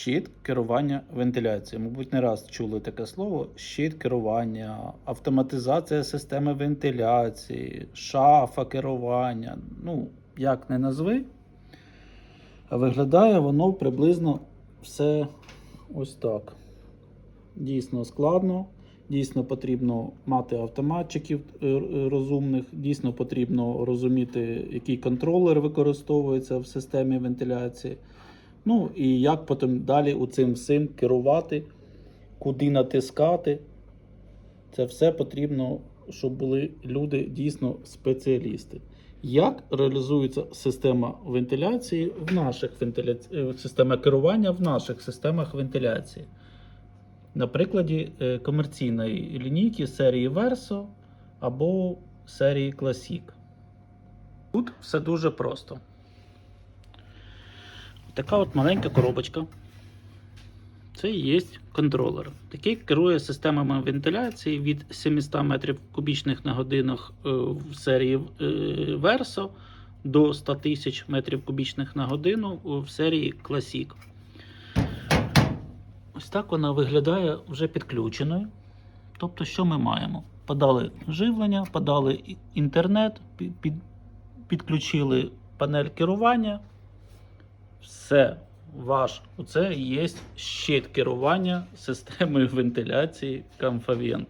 щит керування вентиляцією. Мабуть, не раз чули таке слово: щит керування, автоматизація системи вентиляції, шафа керування. Ну, як не назви. Виглядає воно приблизно все ось так. Дійсно складно. Дійсно потрібно мати автоматчиків е, е, розумних, дійсно потрібно розуміти, який контролер використовується в системі вентиляції. Ну і як потім далі у цим всім керувати, куди натискати. Це все потрібно, щоб були люди дійсно спеціалісти. Як реалізується система вентиляції в наших вентиляці... е, система керування в наших системах вентиляції? На прикладі е, комерційної лінійки серії Verso або серії Classic. Тут все дуже просто. Така от маленька коробочка. Це і є контролер. Такий керує системами вентиляції від 700 метрів кубічних на годинах е, в серії е, Verso до 100 тисяч метрів кубічних на годину в серії Classic. Ось так вона виглядає вже підключеною. Тобто, що ми маємо? Подали живлення, подали інтернет, під, під, підключили панель керування. Все, ваш, оце і є щит керування системою вентиляції Comfavent.